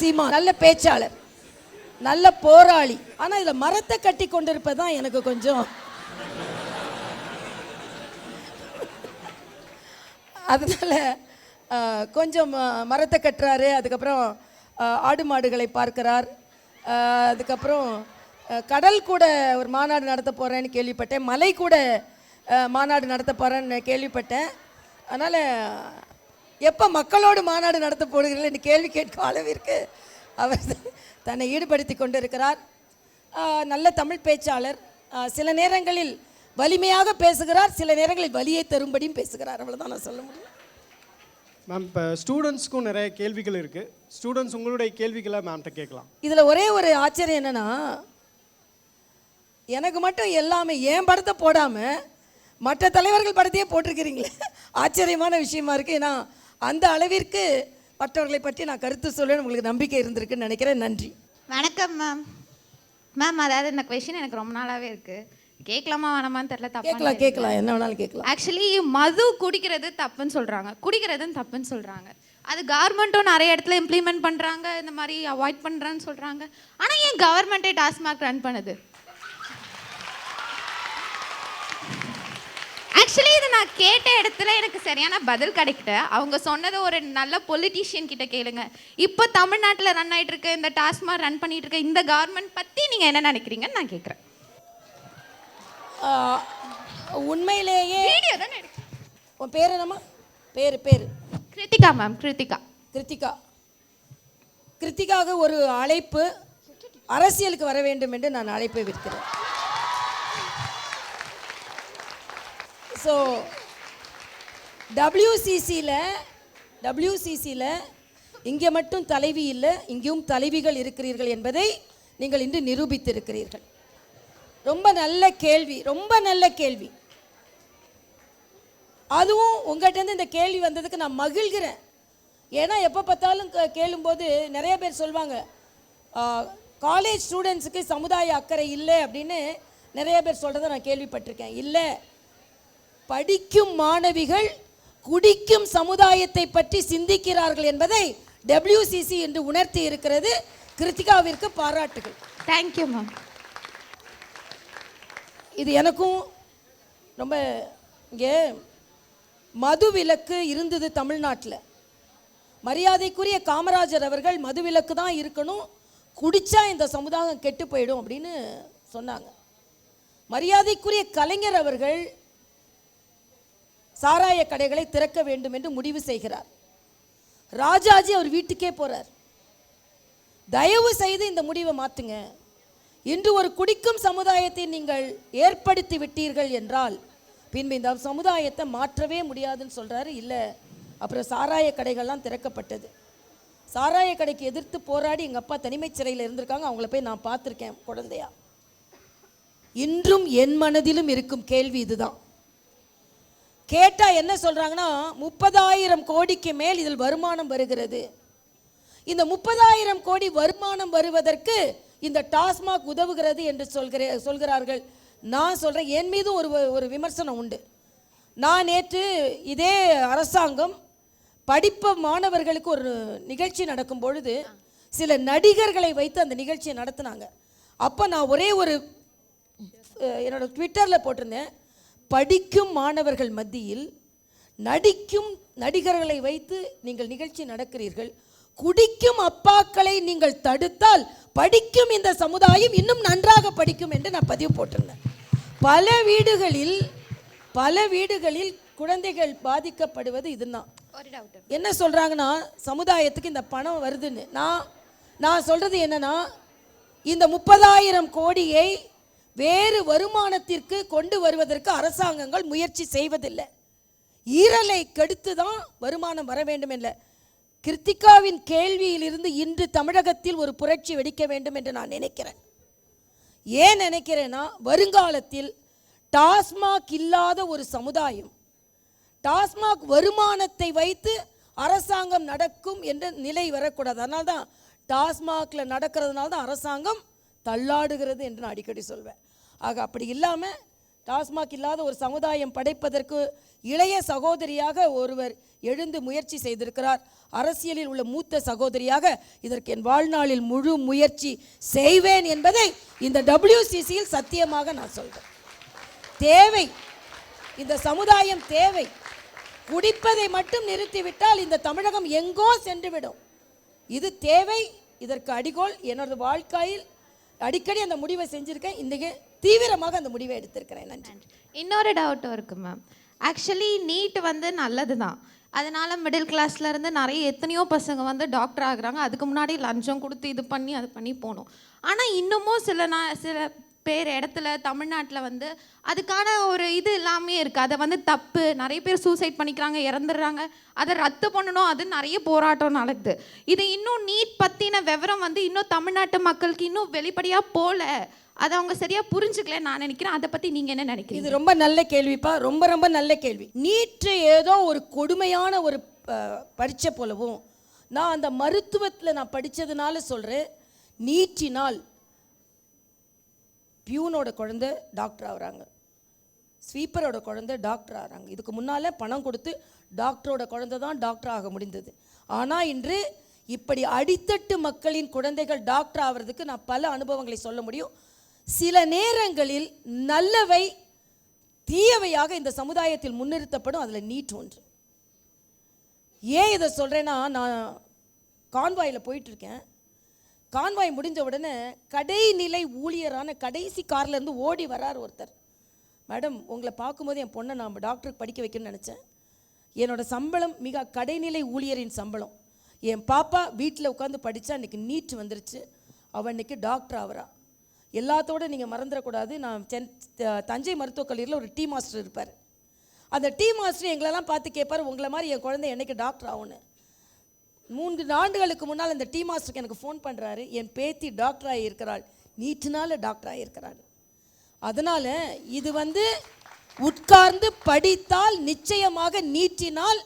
சீமா நல்ல பேச்சாளர் நல்ல போராளி. ஆனால் இதில் மரத்தை கட்டி கொண்டிருப்பதான் எனக்கு கொஞ்சம். அதனால் கொஞ்சம் மரத்தை கட்டுறாரு. அதுக்கப்புறம் ஆடு மாடுகளை பார்க்கிறார். அதுக்கப்புறம் கடல் கூட ஒரு மாநாடு நடத்த போகிறேன்னு கேள்விப்பட்டேன். மலை கூட மாநாடு நடத்த போகிறேன்னு கேள்விப்பட்டேன். அதனால் எப்போ மக்களோடு மாநாடு நடத்த போடுகிறீர்கள் என்று கேள்வி கேட்கும் அளவிற்கு அவர் தன்னை ஈடுபடுத்தி கொண்டிருக்கிறார். நல்ல தமிழ் பேச்சாளர். சில நேரங்களில் வலிமையாக பேசுகிறார் சில நேரங்களில் வலியை தரும்படியும் பேசுகிறார். அவ்வளவுதான் நான் சொல்ல முடியும். மேம் இப்போ ஸ்டூடெண்ட்ஸ்க்கும் நிறைய கேள்விகள் இருக்குது ஸ்டூடெண்ட்ஸ் உங்களுடைய கேள்விகளை மேம்கிட்ட கேட்கலாம். இதுல ஒரே ஒரு ஆச்சரியம் என்னன்னா எனக்கு மட்டும் எல்லாமே என் படத்தை போடாம மற்ற தலைவர்கள் படத்தையே போட்டிருக்கிறீங்களே? ஆச்சரியமான விஷயமா இருக்கு. ஏன்னா அந்த அளவிற்கு மற்றவர்களை பற்றி நான் கருத்து சொல்ல உங்களுக்கு நம்பிக்கை இருந்திருக்குன்னு நினைக்கிறேன். நன்றி. வணக்கம் மேம் மேம் அதாவது இந்த கொஷின் எனக்கு ரொம்ப நாளாவே இருக்கு. கேட்கலாமா வேணாமான்னு தெரியல கேட்கலாம் தப்பா கேட்கலாம். என்ன வேணாலும் கேட்கலாம். ஆக்சுவலி மது குடிக்கிறது தப்புன்னு சொல்றாங்க. குடிக்கிறதும் தப்புன்னு சொல்றாங்க. அது கவர்மெண்ட்டும் நிறைய இடத்துல இம்ப்ளிமெண்ட் பண்றாங்க. இந்த மாதிரி அவாய்ட் பண்றான்னு சொல்றாங்க. ஆனா ஏன் கவர்மெண்ட்டே டாஸ்மாக் ரன் பண்ணுது? ஆக்சுவலி இது நான் கேட்ட இடத்துல எனக்கு சரியான பதில் கிடைக்கல. அவங்க சொன்னதை ஒரு நல்ல பொலிட்டீஷியன் கிட்ட கேளுங்க. இப்போ தமிழ்நாட்டில் ரன் ஆயிட்டு இருக்க இந்த டாஸ்மாக் ரன் பண்ணிட்டு இருக்க இந்த கவர்மெண்ட் பத்தி நீங்க என்ன நினைக்கிறீங்கன்னு நான் கேட்குறேன் உண்மையிலேயே வீடியோ தானே உன் பேர் என்னம்மா? பேர் பேர். கிருத்திகா மேம் கிருத்திகா கிருத்திகா. கிருத்திகாவுக்கு ஒரு அழைப்பு அரசியலுக்கு வர வேண்டும் என்று நான் அழைப்பை விடுக்கிறேன். ஸோ டபிள்யூசிசியில் டபிள்யூசிசியில் இங்கே மட்டும் தலைவி இல்லை இங்கேயும் தலைவிகள் இருக்கிறீர்கள் என்பதை நீங்கள் இன்று நிரூபித்திருக்கிறீர்கள். ரொம்ப நல்ல கேள்வி ரொம்ப நல்ல கேள்வி. அதுவும் உங்கள்கிட்ட இந்த கேள்வி வந்ததுக்கு நான் மகிழ்கிறேன். ஏன்னா எப்போ பார்த்தாலும் கே- கேளும்போது நிறைய பேர் சொல்லுவாங்க காலேஜ் ஸ்டூடெண்ட்ஸுக்கு சமுதாய அக்கறை இல்லை அப்படின்னு நிறைய பேர் சொல்கிறத நான் கேள்விப்பட்டிருக்கேன். இல்லை படிக்கும் மாணவிகள் குடிக்கும் சமுதாயத்தை பற்றி சிந்திக்கிறார்கள் என்பதை டபிள்யூசிசி என்று உணர்த்தி இருக்கிறது. கிருத்திகாவிற்கு பாராட்டுகள். தேங்க்யூ மேம் இது எனக்கும் ரொம்ப இங்கே மது விலக்கு இருந்தது தமிழ்நாட்டில். மரியாதைக்குரிய காமராஜர் அவர்கள் மது விலக்கு தான் இருக்கணும் குடிச்சா இந்த சமுதாயம் கெட்டு போயிடும் அப்படின்னு சொன்னாங்க. மரியாதைக்குரிய கலைஞர் அவர்கள் சாராய கடைகளை திறக்க வேண்டும் என்று முடிவு செய்கிறார். ராஜாஜி அவர் வீட்டுக்கே போறார். தயவு செய்து இந்த முடிவை மாற்றுங்க இன்று ஒரு குடிக்கும் சமுதாயத்தை நீங்கள் ஏற்படுத்தி விட்டீர்கள் என்றால் பின்பு இந்த சமுதாயத்தை மாற்றவே முடியாதுன்னு சொல்கிறாரு இல்லை அப்புறம் சாராய கடைகள்லாம் திறக்கப்பட்டது. சாராய கடைக்கு எதிர்த்து போராடி எங்கள் அப்பா தனிமைச் சிறையில் இருந்திருக்காங்க. அவங்கள போய் நான் பார்த்துருக்கேன் குழந்தையா. இன்றும் என் மனதிலும் இருக்கும் கேள்வி இதுதான். கேட்டால் என்ன சொல்கிறாங்கன்னா முப்பதாயிரம் கோடிக்கு மேல் இதில் வருமானம் வருகிறது. இந்த முப்பதாயிரம் கோடி வருமானம் வருவதற்கு இந்த டாஸ்மாக் உதவுகிறது என்று சொல்கிற சொல்கிறார்கள். நான் சொல்கிறேன் என் மீது ஒரு ஒரு விமர்சனம் உண்டு. நான் நேற்று இதே அரசாங்கம் படிப்ப மாணவர்களுக்கு ஒரு நிகழ்ச்சி நடக்கும் பொழுது சில நடிகர்களை வைத்து அந்த நிகழ்ச்சியை நடத்தினாங்க. அப்போ நான் ஒரே ஒரு என்னோடய ட்விட்டரில் போட்டிருந்தேன். படிக்கும் மாணவர்கள் மத்தியில் நடிக்கும் நடிகர்களை வைத்து நீங்கள் நிகழ்ச்சி நடக்கிறீர்கள். குடிக்கும் அப்பாக்களை நீங்கள் தடுத்தால் படிக்கும் இந்த சமுதாயம் இன்னும் நன்றாக படிக்கும் என்று நான் பதிவு போட்டிருந்தேன். பல வீடுகளில் பல வீடுகளில் குழந்தைகள் பாதிக்கப்படுவது இதுதான். என்ன சொல்றாங்கன்னா சமுதாயத்துக்கு இந்த பணம் வருதுன்னு. நான் நான் சொல்றது என்னன்னா இந்த முப்பதாயிரம் கோடியை வேறு வருமானத்திற்கு கொண்டு வருவதற்கு அரசாங்கங்கள் முயற்சி செய்வதில்லை. ஈரலை கெடுத்து தான் வருமானம் வர வேண்டும் இல்லை கிருத்திகாவின் கேள்வியிலிருந்து இன்று தமிழகத்தில் ஒரு புரட்சி வெடிக்க வேண்டும் என்று நான் நினைக்கிறேன். ஏன் நினைக்கிறேன்னா வருங்காலத்தில் டாஸ்மாக் இல்லாத ஒரு சமுதாயம் டாஸ்மாக் வருமானத்தை வைத்து அரசாங்கம் நடக்கும் என்ற நிலை வரக்கூடாது. அதனால்தான் தான் நடக்கிறதுனால தான் அரசாங்கம் தள்ளாடுகிறது என்று நான் அடிக்கடி சொல்வேன். ஆக அப்படி இல்லாமல் டாஸ்மாக் இல்லாத ஒரு சமுதாயம் படைப்பதற்கு இளைய சகோதரியாக ஒருவர் எழுந்து முயற்சி செய்திருக்கிறார். அரசியலில் உள்ள மூத்த சகோதரியாக இதற்கு என் வாழ்நாளில் முழு முயற்சி செய்வேன் என்பதை இந்த டபிள்யூசிசியில் சத்தியமாக நான் சொல்கிறேன் தேவை இந்த சமுதாயம் தேவை. குடிப்பதை மட்டும் நிறுத்திவிட்டால் இந்த தமிழகம் எங்கோ சென்றுவிடும். இது தேவை இதற்கு அடிகோல். எனது வாழ்க்கையில் அடிக்கடி அந்த முடிவை செஞ்சுருக்கேன். இன்றைக்கி தீவிரமாக அந்த முடிவை எடுத்திருக்கிறேன். நன்றி. இன்னொரு டவுட்டும் இருக்குது மேம் ஆக்சுவலி நீட் வந்து நல்லது தான் அதனால் மிடில் கிளாஸ்லேருந்து நிறைய எத்தனையோ பசங்க வந்து டாக்டர் ஆகுறாங்க. அதுக்கு முன்னாடி லஞ்சம் கொடுத்து இது பண்ணி அது பண்ணி போகணும் ஆனால் இன்னமும் சில நா சில பேர் இடத்துல தமிழ்நாட்டில் வந்து அதுக்கான ஒரு இது எல்லாமே இருக்குது அதை வந்து தப்பு. நிறைய பேர் சூசைட் பண்ணிக்கிறாங்க இறந்துடுறாங்க. அதை ரத்து பண்ணணும். அது நிறைய போராட்டம் நடக்குது. இது இன்னும் நீட் பற்றின விவரம் வந்து இன்னும் தமிழ்நாட்டு மக்களுக்கு இன்னும் வெளிப்படையாக போகல அதை அவங்க சரியாக புரிஞ்சுக்கல நான் நினைக்கிறேன். அதை பற்றி நீங்கள் என்ன நினைக்கிறீங்க? இது ரொம்ப நல்ல கேள்விப்பா. ரொம்ப ரொம்ப நல்ல கேள்வி. நீட்டு ஏதோ ஒரு கொடுமையான ஒரு பரீட்சை போலவும் நான் அந்த மருத்துவத்தில் நான் படித்ததுனால சொல்கிறேன் நீட்டினால் பியூனோட குழந்த டாக்டர் ஆகிறாங்க. ஸ்வீப்பரோட குழந்த டாக்டர் ஆகிறாங்க. இதுக்கு முன்னால் பணம் கொடுத்து டாக்டரோட குழந்தை தான் டாக்டர் ஆக முடிந்தது. ஆனால் இன்று இப்படி அடித்தட்டு மக்களின் குழந்தைகள் டாக்டர் ஆகிறதுக்கு நான் பல அனுபவங்களை சொல்ல முடியும். சில நேரங்களில் நல்லவை தீயவையாக இந்த சமுதாயத்தில் முன்னிறுத்தப்படும். அதில் நீட் ஒன்று. ஏன் இதை சொல்கிறேன்னா நான் கான்வாயில் போயிட்டுருக்கேன் கான்வாய் முடிஞ்ச உடனே கடைநிலை ஊழியரான கடைசி கார்லேருந்து ஓடி வரார் ஒருத்தர். மேடம் உங்களை பார்க்கும்போது என் பொண்ணை நான் டாக்டருக்கு படிக்க வைக்கணும்னு நினச்சேன். என்னோட சம்பளம் மிக கடைநிலை ஊழியரின் சம்பளம். என் பாப்பா வீட்டில் உட்காந்து படித்தா இன்றைக்கி நீட் வந்துருச்சு. அவள் இன்றைக்கி டாக்டர் ஆகிறா எல்லாத்தோட நீங்கள் மறந்துடக்கூடாது. நான் சென் த- தஞ்சை மருத்துவக் கல்லூரியில் ஒரு டீ மாஸ்டர் இருப்பார். அந்த டீ மாஸ்டர் எங்களெல்லாம் பார்த்து கேட்பார் உங்களை மாதிரி என் குழந்தை என்றைக்கு டாக்டர் ஆகும்னு. மூன்று ஆண்டுகளுக்கு முன்னால் அந்த டீ மாஸ்டருக்கு எனக்கு ஃபோன் பண்ணுறாரு என் பேத்தி டாக்டர் ஆகியிருக்கிறாள் நீட்டுனால டாக்டர் ஆகியிருக்கிறாள் அதனால் இது வந்து உட்கார்ந்து படித்தால் நிச்சயமாக நீட்டினால்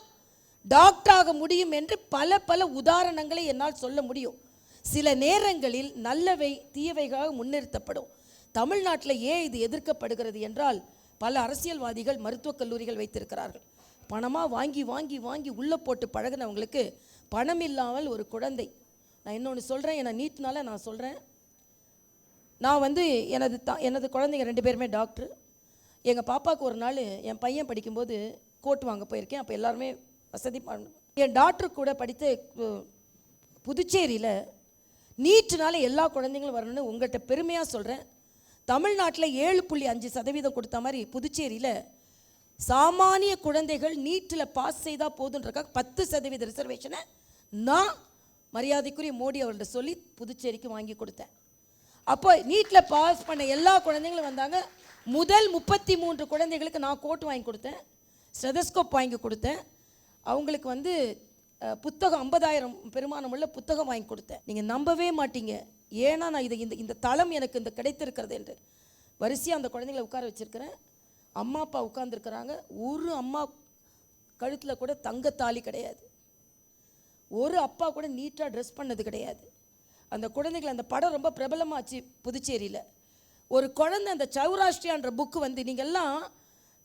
டாக்டராக முடியும் என்று பல பல உதாரணங்களை என்னால் சொல்ல முடியும். சில நேரங்களில் நல்லவை தீயவைகளாக முன்னிறுத்தப்படும். தமிழ்நாட்டில் ஏன் இது எதிர்க்கப்படுகிறது என்றால் பல அரசியல்வாதிகள் மருத்துவக் கல்லூரிகள் வைத்திருக்கிறார்கள். பணமாக வாங்கி வாங்கி வாங்கி உள்ளே போட்டு பழகுனவங்களுக்கு பணம் இல்லாமல் ஒரு குழந்தை. நான் இன்னொன்று சொல்கிறேன் என்னை நீட்னால நான் சொல்கிறேன் நான் வந்து எனது த எனது குழந்தைங்க ரெண்டு பேருமே டாக்டர். எங்கள் பாப்பாவுக்கு ஒரு நாள் என் பையன் படிக்கும்போது கோட் வாங்க போயிருக்கேன். அப்போ எல்லாருமே வசதி பண்ண என் டாக்டர் கூட படித்த புதுச்சேரியில் நீட்டுனால எல்லா குழந்தைங்களும் வரணும்னு உங்கள்கிட்ட பெருமையாக சொல்கிறேன் தமிழ்நாட்டில் ஏழு புள்ளி அஞ்சு சதவீதம் கொடுத்த மாதிரி புதுச்சேரியில் சாமானிய குழந்தைகள் நீட்டில் பாஸ் செய்தால் போதுன்றக்காக பத்து சதவீத ரிசர்வேஷனை நான் மரியாதைக்குரிய மோடி அவர்கிட்ட சொல்லி புதுச்சேரிக்கு வாங்கி கொடுத்தேன். அப்போ நீட்டில் பாஸ் பண்ண எல்லா குழந்தைங்களும் வந்தாங்க. முதல் முப்பத்தி மூன்று குழந்தைகளுக்கு நான் கோட் வாங்கி கொடுத்தேன். ஸ்டெதஸ்கோப் வாங்கி கொடுத்தேன். அவங்களுக்கு வந்து புத்தகம் ஐம்பதாயிரம் பெருமானமுள்ள புத்தகம் வாங்கி கொடுத்தேன். நீங்கள் நம்பவே மாட்டீங்க. ஏன்னா நான் இது இந்த இந்த தளம் எனக்கு இந்த கிடைத்திருக்கிறது என்று. வரிசையாக அந்த குழந்தைங்களை உட்கார வச்சிருக்கிறேன். அம்மா அப்பா உட்காந்துருக்குறாங்க ஒரு அம்மா கழுத்தில் கூட தங்கத்தாலி கிடையாது. ஒரு அப்பா கூட நீட்டாக ட்ரெஸ் பண்ணது கிடையாது. அந்த குழந்தைகள் அந்த படம் ரொம்ப பிரபலமாச்சு புதுச்சேரியில். ஒரு குழந்தை அந்த சௌராஷ்டிரியான்ற புக்கு வந்து நீங்கள் எல்லாம்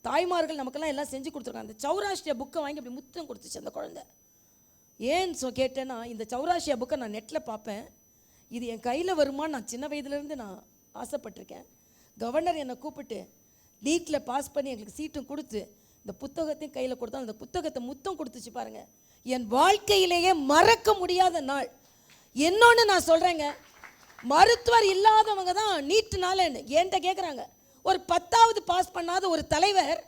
தாய்மார்கள் நமக்கெல்லாம் எல்லாம் செஞ்சு கொடுத்துருக்காங்க. அந்த சௌராஷ்டிரியா புக்கை வாங்கி அப்படி முத்தம் கொடுத்துச்சு அந்த குழந்தை. ஏன் சொ கேட்டேன்னா இந்த சௌராஷ்டிரியா புக்கை நான் நெட்டில் பார்ப்பேன். இது என் கையில் வருமான்னு நான் சின்ன வயதுலேருந்து நான் ஆசைப்பட்டிருக்கேன். கவர்னர் என்னை கூப்பிட்டு நீட்டில் பாஸ் பண்ணி எங்களுக்கு சீட்டும் கொடுத்து இந்த புத்தகத்தையும் கையில் கொடுத்தா அந்த புத்தகத்தை முத்தம் கொடுத்துச்சு பாருங்கள் என் வாழ்க்கையிலேயே மறக்க முடியாத நாள். என்னொன்று நான் சொல்கிறேங்க மருத்துவர் இல்லாதவங்க தான் நீட்டுனால என்கிட்ட கேட்குறாங்க ஒரு பத்தாவது பாஸ் பண்ணாத ஒரு தலைவர்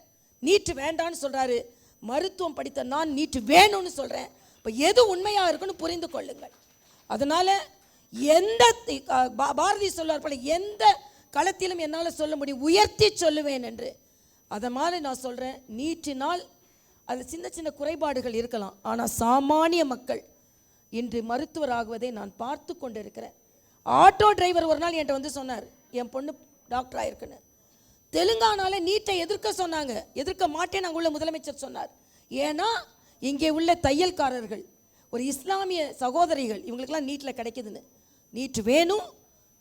நீட்டு வேண்டான்னு சொல்கிறாரு மருத்துவம் படித்த நான் நீட்டு வேணும்னு சொல்கிறேன் இப்போ எது உண்மையாக இருக்குன்னு புரிந்து கொள்ளுங்கள். அதனால் எந்த பா- பாரதி சொல்வார் போல எந்த களத்திலும் என்னால் சொல்ல முடியும். உயர்த்தி சொல்லுவேன் என்று. அதை மாதிரி நான் சொல்கிறேன் நீட்டினால் அது சின்ன சின்ன குறைபாடுகள் இருக்கலாம். ஆனால் சாமானிய மக்கள் இன்று மருத்துவர் ஆகுவதை நான் பார்த்து கொண்டு இருக்கிறேன் ஆட்டோ டிரைவர் ஒரு நாள் என்கிட்ட வந்து சொன்னார் என் பொண்ணு டாக்டர் ஆயிருக்குன்னு. தெலுங்கானால நீட்டை எதிர்க்க சொன்னாங்க. எதிர்க்க மாட்டேன் அங்கே உள்ள முதலமைச்சர் சொன்னார். ஏன்னா இங்கே உள்ள தையல்காரர்கள் ஒரு இஸ்லாமிய சகோதரிகள் இவங்களுக்கெல்லாம் நீட்டில் கிடைக்குதுன்னு. நீட் வேணும்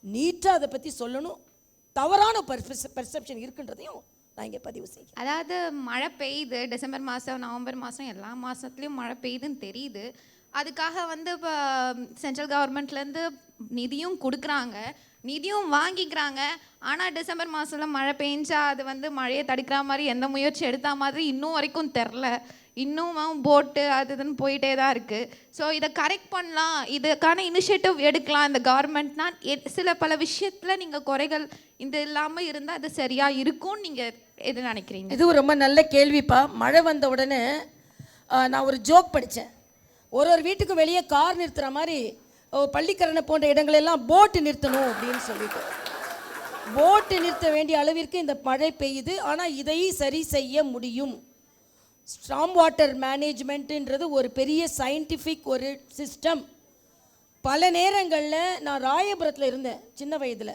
நீட்டாக அதை பற்றி சொல்லணும். தவறான பெர்செப்ஷன் இருக்குன்றதையும் நான் இங்கே பதிவு செய்கிறேன். அதாவது மழை பெய்யுது டிசம்பர் மாதம் நவம்பர் மாதம் எல்லா மாதத்துலேயும் மழை பெய்யுதுன்னு தெரியுது. அதுக்காக வந்து இப்போ சென்ட்ரல் கவர்மெண்ட்லேருந்து நிதியும் கொடுக்குறாங்க. நிதியும் வாங்கிக்கிறாங்க. ஆனால் டிசம்பர் மாதம்ல மழை பெஞ்சா அது வந்து மழையை தடுக்கிற மாதிரி எந்த முயற்சி எடுத்த மாதிரி இன்னும் வரைக்கும் தெரில. இன்னும் போட்டு அது இதுன்னு போயிட்டே தான் இருக்குது ஸோ இதை கரெக்ட் பண்ணலாம். இதுக்கான இனிஷியேட்டிவ் எடுக்கலாம். இந்த கவர்மெண்ட்னா சில பல விஷயத்தில் நீங்கள் குறைகள் இது இல்லாமல் இருந்தால் அது சரியாக இருக்கும்னு நீங்கள் எது நினைக்கிறீங்க? இதுவும் ரொம்ப நல்ல கேள்விப்பா. மழை வந்த உடனே நான் ஒரு ஜோக் படித்தேன் ஒரு ஒரு வீட்டுக்கு வெளியே கார் நிறுத்துகிற மாதிரி பள்ளிக்கரணை போன்ற இடங்களெல்லாம் போட்டு நிறுத்தணும் அப்படின்னு சொல்லிட்டு. போட்டு நிறுத்த வேண்டிய அளவிற்கு இந்த மழை பெய்யுது. ஆனால் இதை சரி செய்ய முடியும். ஸ்டாம் வாட்டர் மேனேஜ்மெண்ட்டுன்றது ஒரு பெரிய சயின்டிஃபிக் ஒரு சிஸ்டம் பல நேரங்களில் நான் ராயபுரத்தில் இருந்தேன் சின்ன வயதில்.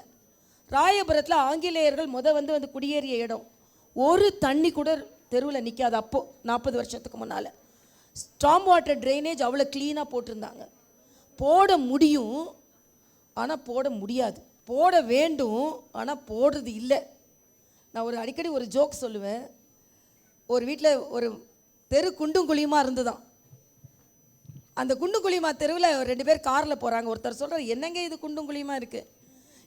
ராயபுரத்தில் ஆங்கிலேயர்கள் முத வந்து வந்து குடியேறிய இடம். ஒரு தண்ணி கூட தெருவில் நிற்காது அப்போது நாற்பது வருஷத்துக்கு முன்னால். ஸ்டாம் வாட்டர் ட்ரைனேஜ் அவ்வளோ க்ளீனாக போட்டிருந்தாங்க. போட முடியும் ஆனால் போட முடியாது. போட வேண்டும் ஆனால் போடுறது இல்லை. நான் ஒரு அடிக்கடி ஒரு ஜோக் சொல்லுவேன். ஒரு வீட்டில் ஒரு தெரு குண்டும் குழியுமா இருந்துதான். அந்த குண்டும் குழியுமா தெருவில் ரெண்டு பேர் காரில் போகிறாங்க ஒருத்தர் சொல்கிறார் என்னங்க இது குண்டும் குழியுமா இருக்குது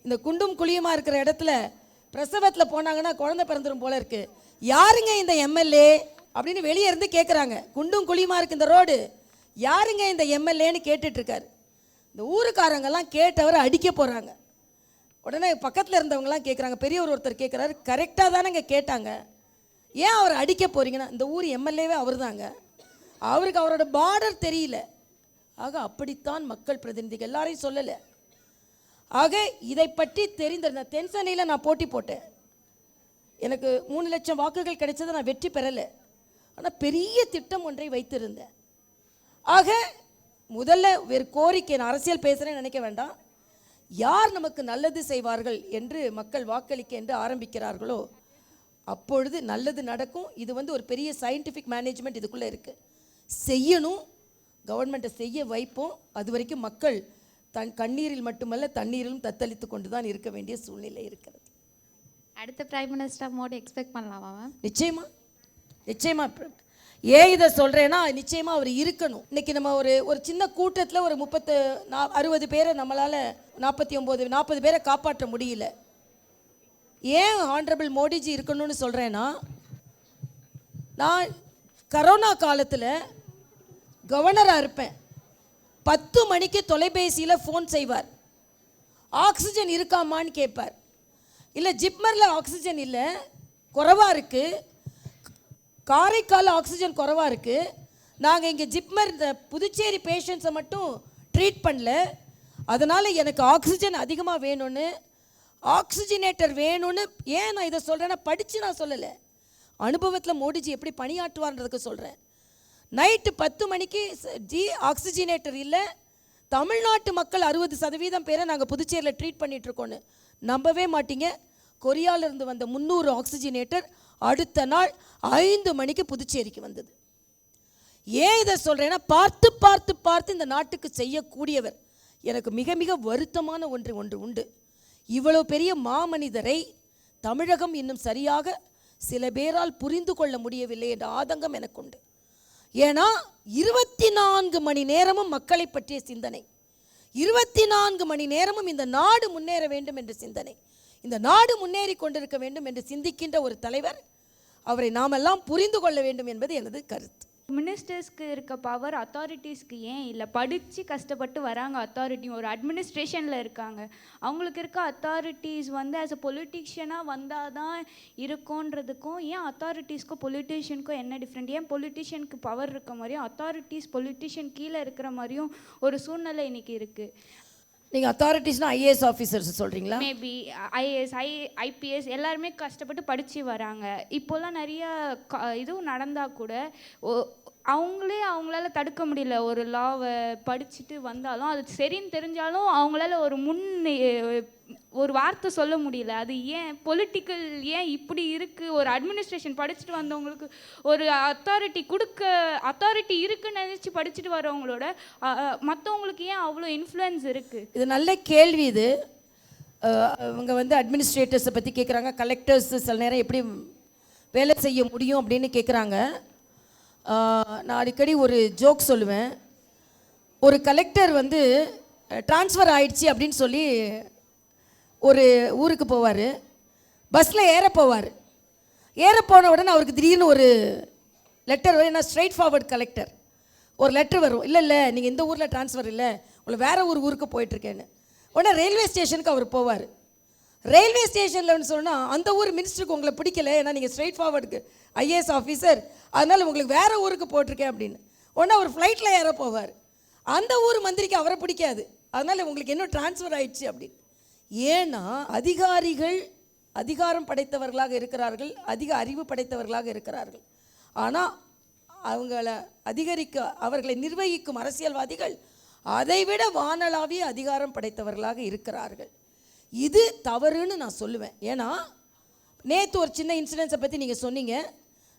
இந்த குண்டும் குழியுமா இருக்கிற இடத்துல பிரசவத்தில் போனாங்கன்னா குழந்தை பிறந்துடும் போல இருக்குது யாருங்க இந்த எம்எல்ஏ? அப்படின்னு வெளியே இருந்து கேட்குறாங்க குண்டும் குழியுமா இருக்குது இந்த ரோடு? யாருங்க இந்த எம்எல்ஏன்னு கேட்டுட்டு இந்த ஊருக்காரங்கெல்லாம் கேட்டவர் அடிக்க போகிறாங்க உடனே பக்கத்தில் இருந்தவங்கலாம் கேட்குறாங்க பெரியவர் ஒருத்தர் கேட்குறாரு கரெக்டாக தானேங்க கேட்டாங்க. ஏன் அவர் அடிக்க போகிறீங்கன்னா இந்த ஊர் எம்எல்ஏவே அவர் தாங்க அவருக்கு அவரோட பார்டர் தெரியல. ஆக அப்படித்தான் மக்கள் பிரதிநிதிகள் எல்லாரையும் சொல்லலை. ஆக இதை பற்றி தெரிந்த நான் தென்சென்னையில் நான் போட்டி போட்டேன். எனக்கு மூணு லட்சம் வாக்குகள் கிடைச்சதை நான் வெற்றி பெறலை. ஆனால் பெரிய திட்டம் ஒன்றை வைத்திருந்தேன். ஆக முதல்ல வேறு கோரிக்கை நான் அரசியல் பேசுகிறேன்னு நினைக்க வேண்டாம். யார் நமக்கு நல்லது செய்வார்கள் என்று மக்கள் வாக்களிக்க என்று ஆரம்பிக்கிறார்களோ அப்பொழுது நல்லது நடக்கும். இது வந்து ஒரு பெரிய சயின்டிஃபிக் மேனேஜ்மெண்ட் இதுக்குள்ளே இருக்குது செய்யணும். கவர்மெண்ட்டை செய்ய வைப்போம். அது வரைக்கும் மக்கள் தன் கண்ணீரில் மட்டுமல்ல தண்ணீரிலும் தத்தளித்து கொண்டு தான் இருக்க வேண்டிய சூழ்நிலை இருக்கிறது. அடுத்த பிரைம் மினிஸ்டர் மோடி எக்ஸ்பெக்ட் பண்ணலாமா மேம் நிச்சயமா. நிச்சயமா. ஏன் இதை சொல்கிறேன்னா நிச்சயமா அவர் இருக்கணும். இன்னைக்கு நம்ம ஒரு ஒரு சின்ன கூட்டத்தில் ஒரு முப்பத்து நா அறுபது பேரை நம்மளால் நாற்பத்தி ஒம்பது நாற்பது பேரை காப்பாற்ற முடியல. ஏன் ஆனரபிள் மோடிஜி இருக்கணும்னு சொல்கிறேன்னா நான் கரோனா காலத்தில் கவர்னராக இருப்பேன். பத்து மணிக்கு தொலைபேசியில் ஃபோன் செய்வார். ஆக்சிஜன் இருக்காமான்னு கேட்பார். இல்லை ஜிப்மரில் ஆக்சிஜன் இல்லை குறைவாக இருக்குது காரைக்கால் ஆக்சிஜன் குறைவாக இருக்குது நாங்கள் இங்கே ஜிப்மர் இந்த புதுச்சேரி பேஷண்ட்ஸை மட்டும் ட்ரீட் பண்ணல. அதனால் எனக்கு ஆக்சிஜன் அதிகமாக வேணும்னு ஆக்சிஜனேட்டர் வேணும்னு ஏன் நான் இதை சொல்கிறேன்னா படித்து நான் சொல்லலை. அனுபவத்தில் மோடிஜி எப்படி பணியாற்றுவார்ன்றதுக்கு சொல்கிறேன் நைட்டு பத்து மணிக்கு ஜி ஆக்சிஜனேட்டர் இல்லை. தமிழ்நாட்டு மக்கள் அறுபது சதவீதம் பேரை நாங்கள் புதுச்சேரியில் ட்ரீட் பண்ணிகிட்ருக்கோன்னு நம்பவே மாட்டீங்க. கொரியால இருந்து வந்த முந்நூறு ஆக்சிஜனேட்டர் அடுத்த நாள் ஐந்து மணிக்கு புதுச்சேரிக்கு வந்தது. ஏன் இதை சொல்கிறேன்னா பார்த்து பார்த்து பார்த்து இந்த நாட்டுக்கு செய்யக்கூடியவர். எனக்கு மிக மிக வருத்தமான ஒன்று ஒன்று உண்டு. இவ்வளவு பெரிய மாமனிதரை தமிழகம் இன்னும் சரியாக சில பேரால் புரிந்து கொள்ள முடியவில்லை என்ற ஆதங்கம் எனக்கு உண்டு ஏன்னா இருபத்தி நான்கு மணி நேரமும் மக்களை பற்றிய சிந்தனை. இருபத்தி நான்கு மணி நேரமும் இந்த நாடு முன்னேற வேண்டும் என்ற சிந்தனை. இந்த நாடு முன்னேறி கொண்டிருக்க வேண்டும் என்று சிந்திக்கின்ற ஒரு தலைவர் அவரை நாமெல்லாம் புரிந்து கொள்ள வேண்டும் என்பது எனது கருத்து. மினிஸ்டர்ஸ்க்கு இருக்க பவர் அத்தாரிட்டிஸ்க்கு ஏன் இல்லை? படித்து கஷ்டப்பட்டு வராங்க அத்தாரிட்டி ஒரு அட்மினிஸ்ட்ரேஷனில் இருக்காங்க. அவங்களுக்கு இருக்க அத்தாரிட்டிஸ் வந்து ஆஸ் அ பொலிட்டிஷியனாக வந்தால் தான் இருக்கும்ன்றதுக்கும் ஏன் அத்தாரிட்டிஸ்க்கும் பொலிட்டிஷியனுக்கும் என்ன டிஃப்ரெண்ட் ஏன் பொலிட்டிஷியனுக்கு பவர் இருக்க மாதிரியும் அத்தாரிட்டிஸ் பொலிட்டிஷியன் கீழே இருக்கிற மாதிரியும் ஒரு சூழ்நிலை இன்னைக்கு இருக்குது நீங்கள் அத்தாரிட்டிஸ்னா ஐஏஎஸ் ஆஃபீஸர்ஸ் சொல்றீங்களா? மேபி ஐஏஎஸ் ஐ ஐபிஎஸ் எல்லாருமே கஷ்டப்பட்டு படித்து வராங்க. இப்போல்லாம் நிறைய க- இதுவும் நடந்தால் கூட அவங்களே அவங்களால தடுக்க முடியல. ஒரு லாவை படிச்சுட்டு வந்தாலும் அது சரின்னு தெரிஞ்சாலும் அவங்களால ஒரு முன் ஒரு வார்த்தை சொல்ல முடியல. அது ஏன் பொலிட்டிக்கல் ஏன் இப்படி இருக்குது ஒரு அட்மினிஸ்ட்ரேஷன் படிச்சுட்டு வந்தவங்களுக்கு ஒரு அத்தாரிட்டி கொடுக்க அத்தாரிட்டி இருக்குன்னு நினச்சி படிச்சுட்டு வரவங்களோட மற்றவங்களுக்கு ஏன் அவ்வளோ இன்ஃப்ளூயன்ஸ் இருக்குது இது நல்ல கேள்வி இது. அஹ், அவங்க வந்து அட்மினிஸ்ட்ரேட்டர்ஸை பற்றி கேட்குறாங்க கலெக்டர்ஸ் சில நேரம் எப்படி வேலை செய்ய முடியும் அப்படின்னு கேட்குறாங்க நான் அடிக்கடி ஒரு ஜோக் சொல்லுவேன். ஒரு கலெக்டர் வந்து ட்ரான்ஸ்ஃபர் ஆயிடுச்சு அப்படின்னு சொல்லி ஒரு ஊருக்கு போவார். பஸ்ஸில் ஏற போவார். ஏற போன உடனே அவருக்கு திடீர்னு ஒரு லெட்டர் வரும். ஏன்னா ஸ்ட்ரைட் ஃபார்வர்ட் கலெக்டர். ஒரு லெட்டர் வரும். இல்லை இல்லை நீங்கள் இந்த ஊரில் ட்ரான்ஸ்ஃபர் இல்லை. உங்களை வேறு ஒரு ஊருக்கு போயிட்டுருக்கேன்னு உடனே ரயில்வே ஸ்டேஷனுக்கு அவர் போவார். ரயில்வே ஸ்டேஷனில்னு சொன்னால் அந்த ஊர் மினிஸ்டருக்கு உங்களை பிடிக்கல ஏன்னா நீங்கள் ஸ்ட்ரெயிட் ஃபார்வர்டுக்கு ஐஏஎஸ் ஆஃபீஸர் அதனால் உங்களுக்கு வேறு ஊருக்கு போட்டிருக்கேன் அப்படின்னு. உடனே அவர் ஃப்ளைட்டில் ஏற போவார். அந்த ஊர் மந்திரிக்கு அவரை பிடிக்காது. அதனால் உங்களுக்கு இன்னும் ட்ரான்ஸ்ஃபர் ஆயிடுச்சு அப்படின்னு. ஏன்னா அதிகாரிகள் அதிகாரம் படைத்தவர்களாக இருக்கிறார்கள் அதிக அறிவு படைத்தவர்களாக இருக்கிறார்கள். ஆனால் அவங்கள அதிகரிக்க அவர்களை நிர்வகிக்கும் அரசியல்வாதிகள் அதைவிட வானளாவிய அதிகாரம் படைத்தவர்களாக இருக்கிறார்கள். இது தவறுன்னு நான் சொல்லுவேன். ஏன்னா நேற்று ஒரு சின்ன இன்சிடென்ட்ஸை பற்றி நீங்கள் சொன்னீங்க.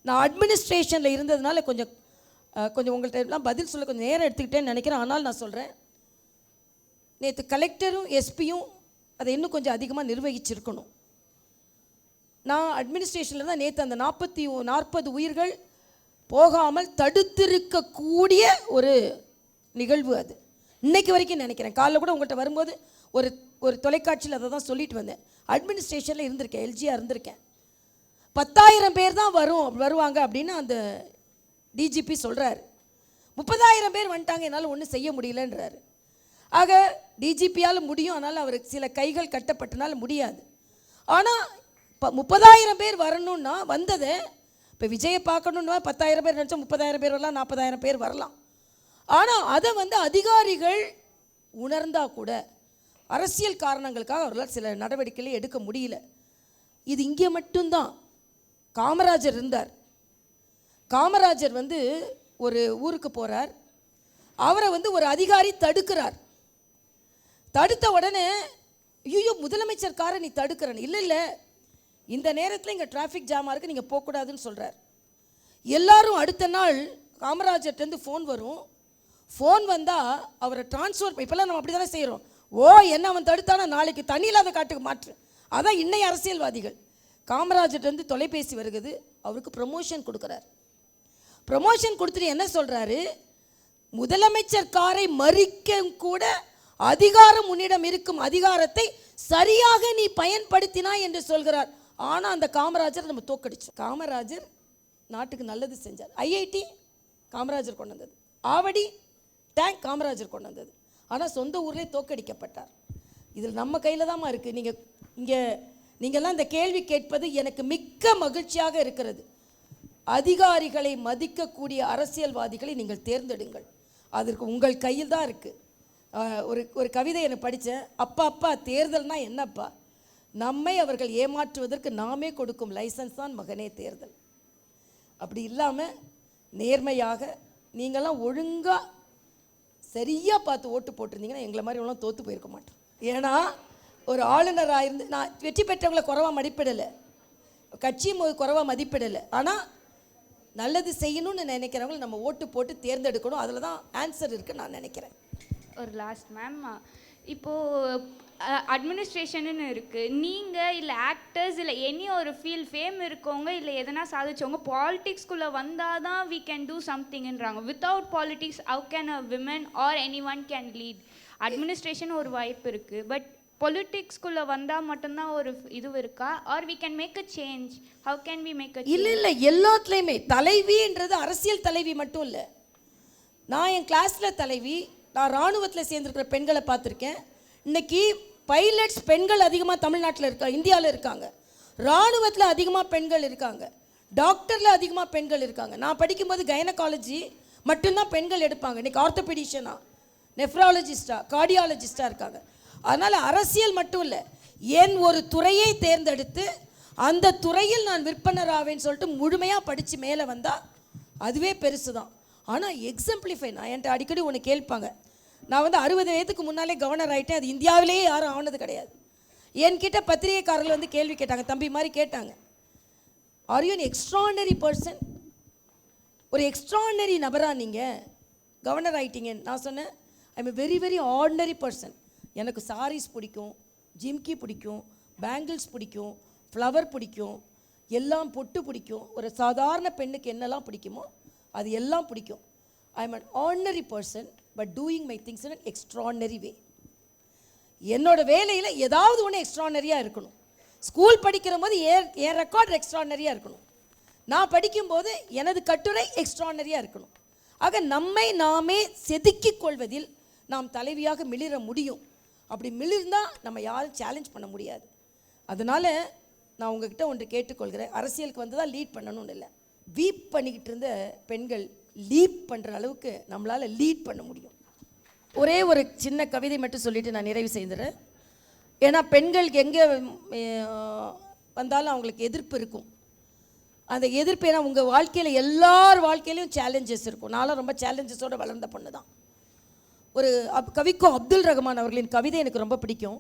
நான் அட்மினிஸ்ட்ரேஷனில் இருந்ததுனால கொஞ்சம் கொஞ்சம் உங்கள்கிட்ட எல்லாம் பதில் சொல்ல கொஞ்சம் நேரம் எடுத்துக்கிட்டேன்னு நினைக்கிறேன். ஆனால் நான் சொல்கிறேன் நேற்று கலெக்டரும் எஸ்பியும் அதை இன்னும் கொஞ்சம் அதிகமாக நிர்வகிச்சிருக்கணும். நான் அட்மினிஸ்ட்ரேஷனில் தான் நேற்று அந்த நாற்பத்தி நாற்பது உயிர்கள் போகாமல் தடுத்திருக்கக்கூடிய ஒரு நிகழ்வு அது. இன்னைக்கு வரைக்கும் நினைக்கிறேன். காலைல கூட உங்கள்கிட்ட வரும்போது ஒரு ஒரு தொலைக்காட்சியில் அதை தான் சொல்லிட்டு வந்தேன். அட்மினிஸ்ட்ரேஷனில் இருந்திருக்கேன் எல்ஜியாக இருந்திருக்கேன். பத்தாயிரம் பேர் தான் வரும் வருவாங்க அப்படின்னு அந்த டிஜிபி சொல்கிறாரு முப்பதாயிரம் பேர் வந்துட்டாங்க என்னால் ஒன்றும் செய்ய முடியலன்றாரு. ஆக டிஜிபியால் முடியும் ஆனால் அவருக்கு சில கைகள் கட்டப்பட்டனால முடியாது. ஆனால் இப்போ முப்பதாயிரம் பேர் வரணும்னா வந்ததை இப்போ விஜயை பார்க்கணுன்னா பத்தாயிரம் பேர் நினச்சா முப்பதாயிரம் பேர் வரலாம் நாற்பதாயிரம் பேர் வரலாம். ஆனால் அதை வந்து அதிகாரிகள் உணர்ந்தால் கூட அரசியல் காரணங்களுக்காக அவர்களால் சில நடவடிக்கைகளை எடுக்க முடியல. இது இங்கே மட்டும்தான். காமராஜர் இருந்தார். காமராஜர் வந்து ஒரு ஊருக்கு போகிறார் அவரை வந்து ஒரு அதிகாரி தடுக்கிறார். தடுத்த உடனே ஐயோ முதலமைச்சர் காரை நீ தடுக்கிறன்னு. இல்லை இல்லை. இந்த நேரத்தில் இங்கே டிராஃபிக் ஜாமாக இருக்குது நீங்கள் போகக்கூடாதுன்னு சொல்கிறார் எல்லாரும் அடுத்த நாள் காமராஜர்கிட்டருந்து ஃபோன் வரும். ஃபோன் வந்தால் அவரை டிரான்ஸ்ஃபர் இப்போல்லாம் நம்ம அப்படி தானே செய்கிறோம் ஓ என்ன அவன் தடுத்தானா நாளைக்கு தண்ணி இல்லாத காட்டுக்கு மாற்று. அதான் இன்னைய அரசியல்வாதிகள். காமராஜர்லேருந்து தொலைபேசி வருகிறது அவருக்கு ப்ரமோஷன் கொடுக்குறார். ப்ரமோஷன் கொடுத்துட்டு என்ன சொல்கிறாரு முதலமைச்சர் காரை மறிக்க கூட அதிகாரம் உன்னிடம் இருக்கும் அதிகாரத்தை சரியாக நீ பயன்படுத்தினாய் என்று சொல்கிறார். ஆனால் அந்த காமராஜர் நம்ம தோக்கடிச்சோம் காமராஜர் நாட்டுக்கு நல்லது செஞ்சார். ஐஐடி காமராஜர் கொண்டு வந்தது. ஆவடி டேங்க் காமராஜர் கொண்டு வந்தது. ஆனால் சொந்த ஊர்லேயே தோக்கடிக்கப்பட்டார். இதில் நம்ம கையில் தாம்மா இருக்குது நீங்கள் இங்கே நீங்கள்லாம் இந்த கேள்வி கேட்பது எனக்கு மிக்க மகிழ்ச்சியாக இருக்கிறது. அதிகாரிகளை மதிக்கக்கூடிய அரசியல்வாதிகளை நீங்கள் தேர்ந்தெடுங்கள். அதற்கு உங்கள் கையில் தான் இருக்குது ஒரு ஒரு கவிதை எனக்கு படித்தேன். அப்பா அப்பா தேர்தல்னால் என்னப்பா? நம்மை அவர்கள் ஏமாற்றுவதற்கு நாமே கொடுக்கும் லைசன்ஸ் தான் மகனே தேர்தல். அப்படி இல்லாமல் நேர்மையாக நீங்களாம் ஒழுங்காக சரியாக பார்த்து ஓட்டு போட்டிருந்தீங்கன்னா எங்களை மாதிரி ஒன்றும் தோற்று போயிருக்க மாட்டோம். ஏன்னா ஒரு ஆளுநராக இருந்து நான் வெற்றி பெற்றவங்களை குறைவாக மதிப்பிடலை. கட்சியும் ஒரு மதிப்பிடலை. ஆனால் நல்லது செய்யணும்னு நினைக்கிறவங்களை நம்ம ஓட்டு போட்டு தேர்ந்தெடுக்கணும். அதில் தான் ஆன்சர் இருக்குன்னு நான் நினைக்கிறேன். ஒரு லாஸ்ட் மேம் இப்போது அட்மினிஸ்ட்ரேஷன்னு இருக்குது நீங்கள் இல்லை ஆக்டர்ஸ் இல்லை எனி ஒரு ஃபீல் ஃபேம் இருக்கவங்க இல்லை எதனா சாதிச்சவங்க பாலிடிக்ஸ்குள்ளே வந்தால் தான் we can do சம்திங்ன்றாங்க without politics how can a women or any one can lead administration ஒரு வாய்ப்பு இருக்குது பட் பொலிட்டிக்ஸ்குள்ளே வந்தால் மட்டும்தான் ஒரு இது இருக்கா? Are we can make a change how can we make a இல்லை இல்லை எல்லாத்துலேயுமே. தலைவின்றது அரசியல் தலைவி மட்டும் இல்லை. நான் என் கிளாஸில் தலைவி நான் இராணுவத்தில் சேர்ந்துருக்கிற பெண்களை பார்த்துருக்கேன். இன்னைக்கு பைலட்ஸ் பெண்கள் அதிகமாக தமிழ்நாட்டில் இருக்கா இந்தியாவில் இருக்காங்க. இராணுவத்தில் அதிகமாக பெண்கள் இருக்காங்க. டாக்டரில் அதிகமாக பெண்கள் இருக்காங்க. நான் படிக்கும்போது கைனகாலஜி மட்டும்தான் பெண்கள் எடுப்பாங்க. இன்றைக்கி ஆர்த்தோபெடிஷனா நெஃப்ராலஜிஸ்டாக கார்டியாலஜிஸ்டாக இருக்காங்க. அதனால் அரசியல் மட்டும் இல்லை என் ஒரு துறையை தேர்ந்தெடுத்து அந்த துறையில் நான் விற்பனராவேன்னு சொல்லிட்டு முழுமையாக படித்து மேலே வந்தால் அதுவே பெருசு தான் ஆனால் எக்ஸாம்பிளிஃபை நான் என்கிட்ட அடிக்கடி ஒன்று கேட்பாங்க. நான் வந்து அறுபது வயதுக்கு முன்னாலே கவர்னர் ஆகிட்டேன் அது இந்தியாவிலேயே யாரும் ஆனது கிடையாது. என்கிட்ட பத்திரிகைக்காரர்கள் வந்து கேள்வி கேட்டாங்க. தம்பி மாதிரி கேட்டாங்க. ஆர் யூ எக்ஸ்ட்ரானரி பர்சன் ஒரு எக்ஸ்ட்ரானரி நபரா நீங்கள் கவர்னர் ஆகிட்டீங்கன்னு நான் சொன்னேன் I am very very ordinary person எனக்கு சாரீஸ் பிடிக்கும் ஜிம்கி பிடிக்கும் பேங்கிள்ஸ் பிடிக்கும் ஃப்ளவர் பிடிக்கும் எல்லாம் பொட்டு பிடிக்கும். ஒரு சாதாரண பெண்ணுக்கு என்னெல்லாம் பிடிக்குமோ அது எல்லாம் பிடிக்கும் I am an ordinary person but doing my things in extraordinary way என்னோட வேலையில் ஏதாவது ஒன்று எக்ஸ்ட்ரானரியாக இருக்கணும். ஸ்கூல் படிக்கிற போது ஏ என் ரெக்கார்ட் எக்ஸ்ட்ரானரியாக இருக்கணும். நான் படிக்கும்போது எனது கட்டுரை எக்ஸ்ட்ரானரியாக இருக்கணும். ஆக நம்மை நாமே செதுக்கிக் கொள்வதில் நாம் தலைவியாக மிளிர முடியும். அப்படி மிளிர்ந்தால் நம்ம யாரும் சேலஞ்ச் பண்ண முடியாது. அதனால் நான் உங்ககிட்ட ஒன்று கேட்டுக்கொள்கிறேன். அரசியலுக்கு வந்து தான் லீட் பண்ணணும்னு இல்லை. வீப் பண்ணிக்கிட்டு இருந்த பெண்கள் லீப் பண்ணுற அளவுக்கு நம்மளால் லீட் பண்ண முடியும். ஒரே ஒரு சின்ன கவிதை மட்டும் சொல்லிட்டு நான் நிறைவு செய்துறேன். ஏன்னா பெண்களுக்கு எங்கே வந்தாலும் அவங்களுக்கு எதிர்ப்பு இருக்கும். அந்த எதிர்ப்பு ஏன்னா உங்கள் வாழ்க்கையில் எல்லார் வாழ்க்கையிலையும் சேலஞ்சஸ் இருக்கும். நானும் ரொம்ப சேலஞ்சஸோடு வளர்ந்த பொண்ணு தான். ஒரு அப் கவிக்கோ அப்துல் ரஹ்மான் அவர்களின் கவிதை எனக்கு ரொம்ப பிடிக்கும்.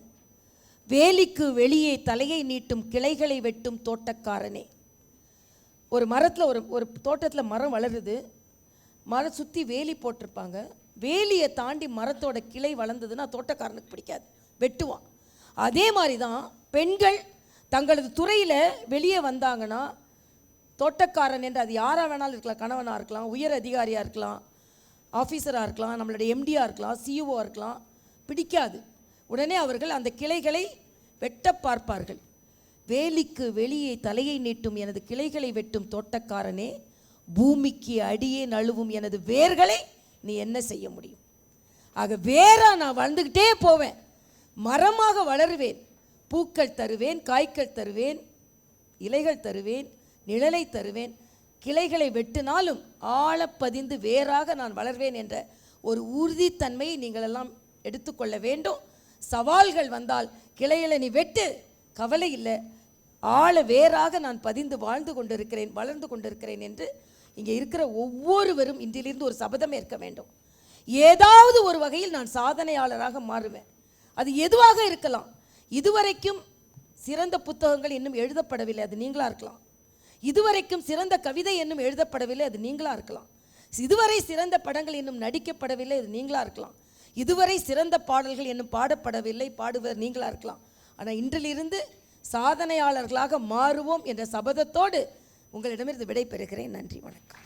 வேலிக்கு வெளியே தலையை நீட்டும் கிளைகளை வெட்டும் தோட்டக்காரனே. ஒரு மரத்தில் ஒரு ஒரு தோட்டத்தில் மரம் வளருது. மரம் சுற்றி வேலி போட்டிருப்பாங்க. வேலியை தாண்டி மரத்தோட கிளை வளர்ந்ததுன்னா தோட்டக்காரனுக்கு பிடிக்காது. வெட்டுவான். அதே மாதிரி தான் பெண்கள் தங்களது துறையில் வெளியே வந்தாங்கன்னா தோட்டக்காரன் என்று அது யாராக வேணாலும் இருக்கலாம் கணவனாக இருக்கலாம் உயர் அதிகாரியாக இருக்கலாம் ஆஃபீஸராக இருக்கலாம் நம்மளுடைய எம்டியாக இருக்கலாம் சிஇஓ இருக்கலாம் பிடிக்காது. உடனே அவர்கள் அந்த கிளைகளை வெட்ட பார்ப்பார்கள். வேலிக்கு வெளியே தலையை நீட்டும் எனது கிளைகளை வெட்டும் தோட்டக்காரனே பூமிக்கு அடியே நழுவும் எனது வேர்களை நீ என்ன செய்ய முடியும்? ஆக வேறாக நான் வளர்ந்துக்கிட்டே போவேன். மரமாக வளருவேன். பூக்கள் தருவேன் காய்கள் தருவேன் இலைகள் தருவேன் நிழலை தருவேன். கிளைகளை வெட்டினாலும் ஆழப்பதிந்து வேறாக நான் வளர்வேன் என்ற ஒரு உறுதித்தன்மையை நீங்களெல்லாம் எடுத்துக்கொள்ள வேண்டும். சவால்கள் வந்தால் கிளைகளை நீ வெட்டு. கவலை இல்லை. ஆள வேறாக நான் பதிந்து வாழ்ந்து கொண்டிருக்கிறேன் வளர்ந்து கொண்டிருக்கிறேன் என்று இங்கே இருக்கிற ஒவ்வொருவரும் இன்றிலிருந்து ஒரு சபதம் ஏற்க வேண்டும். ஏதாவது ஒரு வகையில் நான் சாதனையாளராக மாறுவேன். அது எதுவாக இருக்கலாம். இதுவரைக்கும் சிறந்த புத்தகங்கள் இன்னும் எழுதப்படவில்லை அது நீங்களாக இருக்கலாம். இதுவரைக்கும் சிறந்த கவிதை இன்னும் எழுதப்படவில்லை அது நீங்களாக இருக்கலாம். இதுவரை சிறந்த படங்கள் இன்னும் நடிக்கப்படவில்லை அது நீங்களாக இருக்கலாம். இதுவரை சிறந்த பாடல்கள் இன்னும் பாடப்படவில்லை பாடுவர் நீங்களாக இருக்கலாம். ஆனால் இன்றிலிருந்து சாதனையாளர்களாக மாறுவோம் என்ற சபதத்தோடு உங்களிடமிருந்து விடை பெறுகிறேன் நன்றி வணக்கம்.